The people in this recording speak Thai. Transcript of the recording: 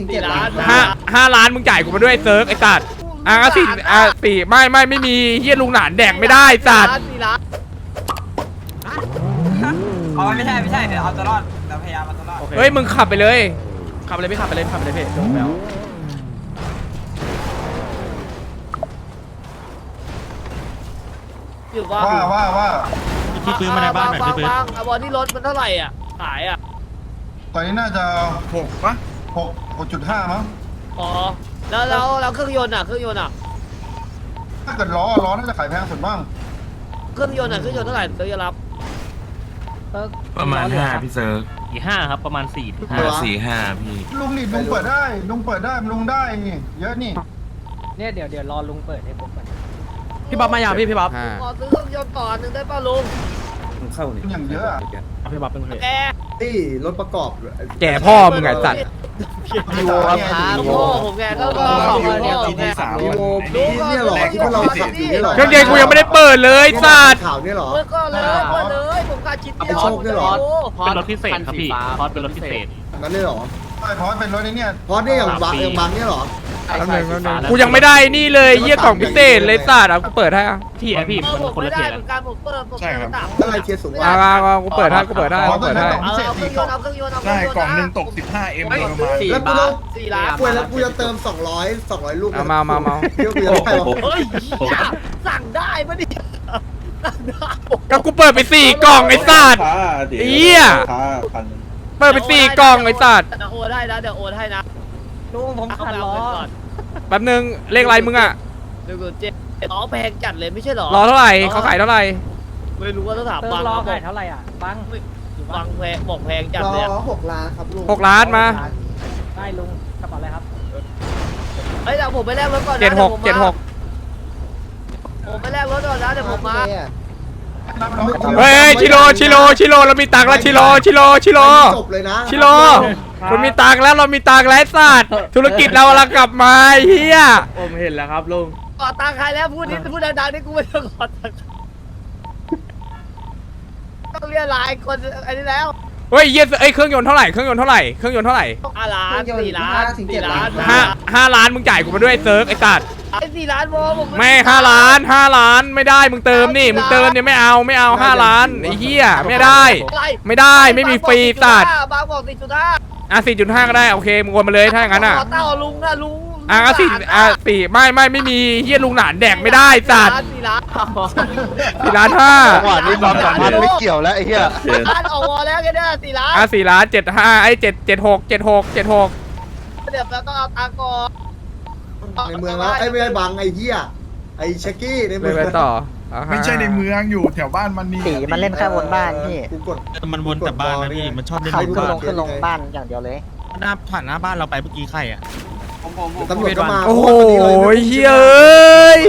ถึงเจ็ดล้านห้าห้าล้านมึงจ่ายกูมาด้วยเซิร์กไอ้สัตว์อะก็สี่อะสี่ไม่ไม่ไม่มีเฮียลุงหลานแดกไม่ได้สัตว์สี่ล้านอ๋อไม่ใช่ไม่ใช่เดี๋ยวเอาตัวรอดเราพยายามเอาตัวรอดเฮ้ยมึงขับไปเลย ขับไปเลยพี่ขับไปเลยขับไปเลยพี่ลงแล้วอยู่บ้าว่าว่าว่าที่ปืนมาในบ้านหน่อยที่ปืนบางบอลที่รถมันเท่าไหร่อะขายอะตอนนี้น่าจะหกปะ หกหกจุดห้ามั้งอ๋อแล้วแล้วแล้วเครื่องยนต์อะเครื่องยนต์อะถ้าเกิดล้อล้อน่าจะขายแพงสุดบ้างเครื่องยนต์อะเครื่องยนต์เท่าไหร่เราจะรับประมาณห้าพี่เซิร์กสี่ห้าครับประมาณสี่ถึงห้าสี่ห้าพี่ลุงนี่ลุงเปิดได้ลุงเปิดได้ลุงได้นี่เยอะนี่เนี่ยเดี๋ยวเดี๋ยวรอลุงเปิดให้ผมก่อนพี่บ๊อบมาอย่างพี่พี่บ๊อบอ่าขอซื้อเครื่องยนต์ต่อหนึ่งได้ป่ะลุงอย่างเยอะอะอะพี่บ๊อบเป็นเพจแก ตี้รถประกอบแก่พ่อมึงไงสัตว์ดีโวครับครับพ่อผมแกก็ก็ขอบคุณพ่อผมแกดีโมดีเนี่ยเหรอที่พวกเราขับอยู่เนี่ยเหรอเครื่องเย็นกูยังไม่ได้เปิดเลยสัตว์ข่าวเนี่ยเหรอเมื่อก็เลยเมื่อเลยผมขาดชิ้นเดียวเอาไปโชคด้วยเหรอเป็นรถพิเศษครับพี่พอดเป็นรถพิเศษงั้นเนี่ยเหรอใช่เพราะเป็นรถไอ้เนี่ยเพราะเนี่ยอย่างบังอย่างบังเนี่ยเหรอ แป๊บนึงแป๊บนึงกูยังไม่ได้นี่เลยเยี่ยกล่องพิเศษเลยสัตว์เอากูเปิดให้อะที่ไอพี่เอมัอนผมคนไม่ละได้เทียเหร์มือนกันผมเปิดผมเปิดสามอะไรเทียร์สูงเอาวะเอาเอากูเปิดให้กูเปิดให้กูเปิดให้ขอกูเปิเปิดดให้ให้พิเศษสี่กล่องใช่กล่องหนึ่งตกสิบ15 m ประมาณแล้วกูต้องสี่ล้านกูแล้วกูจะเติม 200 200 ลูกเอามามามาเดี๋ยวกูจะได้เหรอเฮ้ยสั่งได้ปะเนี่ยสั่งได้ก็กูเปิดไปสี่กล่องไอ้สัตว์เอี้ย เปิดไปสี่กล่องไอ้สัตว์เดี๋ยวโอนให้นะเดี๋ยวโอนให้นะ ลุงผมขัดเอาล้อไปก่อนแป๊บนึงเลขอะไรมึงอะเดี๋ยวกูเจ๊อ๋อแพงจัดเลยไม่ใช่หรอ รอเท่าไหร่เขาขายเท่าไหร่ไม่รู้ว่าต้องถามเติมบางล้อเขาบอขากยเท่าไหร่อะบังบางแพงบอกแพงจัดรอเลยอะหกล้านครับลุงหกล้านมาได้ลุงกระเป๋าอะไรครับเฮ้ยเดี๋ยวผมไปแลกรถก่อนนะเจ็ดหกยวผมมาเจ็ดหกผมไปแลกรถก่อนนะเดี๋ยวผมมาเฮ้ยชิโร่ชิโร่ชิโร่เรามีตังค์แล้วชิโร่ชิโร่ชิโร่จบเลยนะชิโร่คุณมีตังค์แล้วเรามีตังค์แล้วไอ้สัตว์ธุรกิจเรากำลังกลับมาไอ้เฮียผมเห็นแล้วครับลุงขอตังค์ใครแล้วพูดนิดพูดดังๆนี่กูไม่ต้องขอตังค์ต้องเรียกหลายคนอันนี้แล้วเฮ้ยเยี่ยเอ้ยเครื่องยนต์เท่าไหร่เครื่องยนต์เท่าไหร่เครื่องยนต์เท่าไหร่ห้าล้านสี่ล้านสี่ล้านห้าห้าล้านมึงจ่ายกูมาด้วยเซิร์กไอ้สัตว์ ไอ้สี่ล้านโมผมไม่ห้าล้านห้าล้านไม่ได้มึงเติมนี่มึงเติมเนี่ยไม่เอาไม่เอาห้าล้านไอ้เหี้ยไม่ได้ อะไรไม่ได้ไม่มีฟรีสัตว์บางบอกสี่จุดห้าอะสี่จุดห้าก็ได้โอเคมึงโอนมาเลยถ้าอย่างนั้นอะขอเต้าลุงนะลุงอะก็สี่อะสี่ไม่ไม่ไม่มีเหี้ยลุงหลานแดกไม่ได้สัตว์สี่ล้านสี่ล้านห้าจังหวะนี้ความสัมพันธ์ไม่เกี่ยวแล้วไอ้เหี้ยล้านออกวอแล้วแค่นี้สี่ล้านอะสี่ล้านเจ็ดห้าไอ้เจ็ดเจ็ดหกเจ็ดหกเจ็ดหกเดี๋ยวเราต้องเอาตังค์ก่อน ในเมืองแล้วไอ้ไม่ใช่บังไอ้เหี้ยไอ้เช็กกี้ในไปเมืองไปต่ออะฮะไม่ใช่ในเมืองอยู่แถวบ้านมันนี่ตีมันเล่นแค่บนบ้านพี่กูกด มันวนแต่บ้านนะพี่ มันชอบเล่นใครบนขึ้นบ้านลงขึ้นลงบ้านอย่างเดียวเลย หน้าผ่านหน้าบ้านเราไปเมื่อกี้ใครอะผมผมผมตำรวจก็มาโอ้โหเฮ้ยเอ้ย